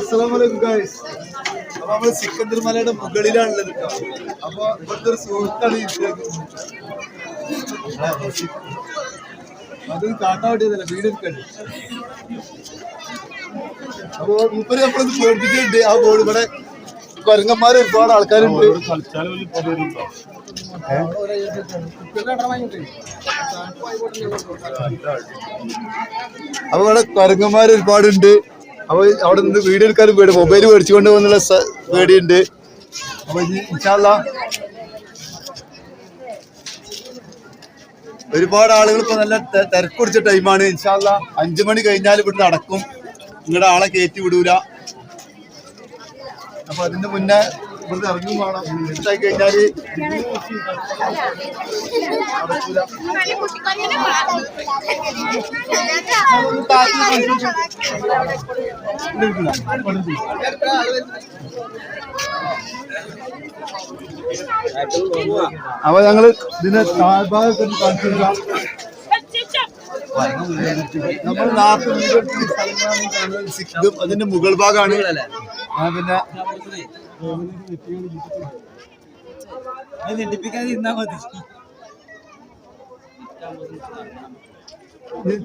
അസ്സലാമലൈക്കും അപ്പൊ നമ്മൾ സിക്കന്ദർ മലയുടെ മുകളിലാണുള്ളത് അപ്പൊ ഇവിടുത്തെ ഒരു സുഹൃത്താണ്. അത് കാട്ടാവട്ടിയതല്ല വീടെടുക്കണ്ട് അപ്പൊ മുപ്പര് നമ്മളൊന്ന് പേടിപ്പിച്ചിട്ടുണ്ട് ആ ബോർഡ് ഇവിടെ കൊരങ്ങന്മാര് ഒരുപാട് ആൾക്കാരുണ്ട്. അപ്പൊ ഇവിടെ കൊരങ്ങന്മാർ ഒരുപാടുണ്ട്. അപ്പൊ അവിടെ നിന്ന് വീഡിയോ എടുക്കാനും പേടി. മൊബൈൽ മേടിച്ചുകൊണ്ട് പോകുന്നുള്ള സ- പേടിയുണ്ട്. അപ്പോൾ ഒരുപാട് ആളുകൾ ഇപ്പൊ നല്ല തിരക്ക് പിടിച്ച ടൈമാണ് ഇൻഷാല്ല അഞ്ചു മണി കഴിഞ്ഞാൽ ഇവിടുന്ന് അടക്കും നിങ്ങളുടെ ആളെ കയറ്റി വിടൂല. അപ്പൊ അതിന്റെ മുന്നേ ഇവിടുന്ന് ഇറങ്ങും വേണം എന്തായി കഴിഞ്ഞാൽ. അപ്പൊ ഞങ്ങൾ ഇതിന്റെ താഴ്ഭാഗത്ത് കാണിച്ചില്ല. നമ്മൾ നാട്ടിൽ സിഖും അതിന്റെ മുകൾ ഭാഗമാണ് പിന്നെ नाही दीपिका नाव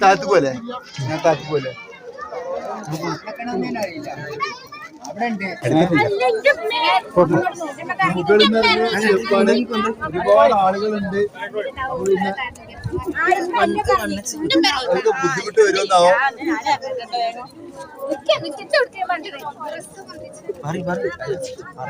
तातू बोल आहे. तातू बोल आहे. ഒരുപാട് ആളുകളുണ്ട്. ബുദ്ധിമുട്ട് വരുമെന്നാവോ. പറ